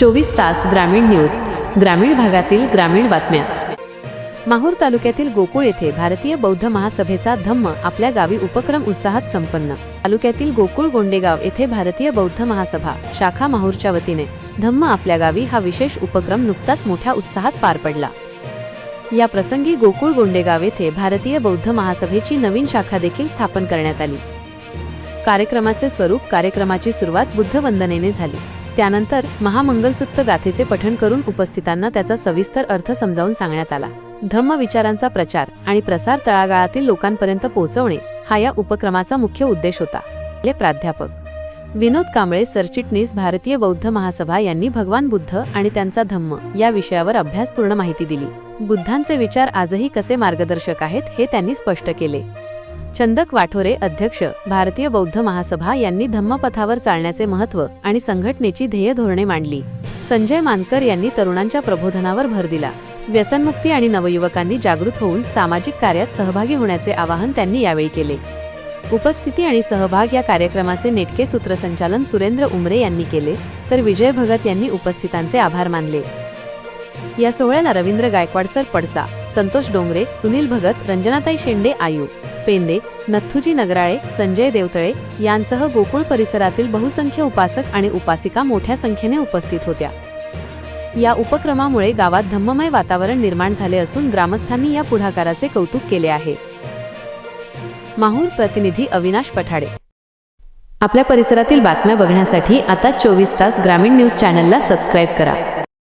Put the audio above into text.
चोवीस तास ग्रामीण न्यूज ग्रामीण भागातील ग्रामीण बातम्या. माहूर तालुक्यातील गोकुळ येथे भारतीय बौद्ध महासभेचा धम्म आपल्या गावी उपक्रम उत्साहात संपन्न. तालुक्यातील गोकुळ गोंडेगाव येथे भारतीय बौद्ध महासभा शाखा माहूरच्या वतीने धम्म आपल्या गावी हा विशेष उपक्रम नुकताच मोठ्या उत्साहात पार पडला. या प्रसंगी गोकुळ गोंडेगाव येथे भारतीय बौद्ध महासभेची नवीन शाखा देखील स्थापन करण्यात आली. कार्यक्रमाचे स्वरूप कार्यक्रमाची सुरुवात बुद्ध वंदनेने झाली. त्यानंतर महामंगलसूत्र गाथेचे पठण करून उपस्थितांना त्याचा सविस्तर अर्थ समजावून सांगण्यात आला. धम्म विचारांचा प्रचार आणि प्रसार तळागाळातील लोकांपर्यंत पोहोचवणे हा या उपक्रमाचा मुख्य उद्देश होता. आपले प्राध्यापक विनोद कांबळे सरचिटणीस भारतीय बौद्ध महासभा यांनी भगवान बुद्ध आणि त्यांचा धम्म या विषयावर अभ्यासपूर्ण माहिती दिली. बुद्धांचे विचार आजही कसे मार्गदर्शक आहेत हे त्यांनी स्पष्ट केले. चंदक वाठोरे अध्यक्ष भारतीय बौद्ध महासभा यांनी धम्मपथावर चालण्याचे महत्त्व आणि संघटनेची ध्येय धोरणे मांडली. संजय मानकर यांनी तरुणांच्या प्रबोधनावर भर दिला. व्यसनमुक्ती आणि नवयुवकांनी जागृत होऊन सामाजिक कार्यात सहभागी होण्याचे आवाहन त्यांनी यावेळी केले. उपस्थिती आणि सहभाग या कार्यक्रमाचे नेटके सूत्रसंचालन सुरेंद्र उमरे यांनी केले तर विजय भगत यांनी उपस्थितांचे आभार मानले. या सोहळ्याला रवींद्र गायकवाड सर पडसा संतोष डोंगरे सुनील भगत रंजनाताई शेंडे आयू. पेंदे नथुजी नगराळे संजय देवतळे यांसह गोकुळ परिसरातील बहुसंख्य उपासक आणि उपासिका मोठ्या संख्येने उपस्थित होत्या. या उपक्रमामुळे गावात धम्ममय वातावरण निर्माण झाले असून ग्रामस्थांनी या पुढाकाराचे कौतुक केले आहे. माहूर प्रतिनिधी अविनाश पठाडे. आपल्या परिसरातील बातम्या बघण्यासाठी आता चोवीस तास ग्रामीण न्यूज चॅनलला सबस्क्राईब करा.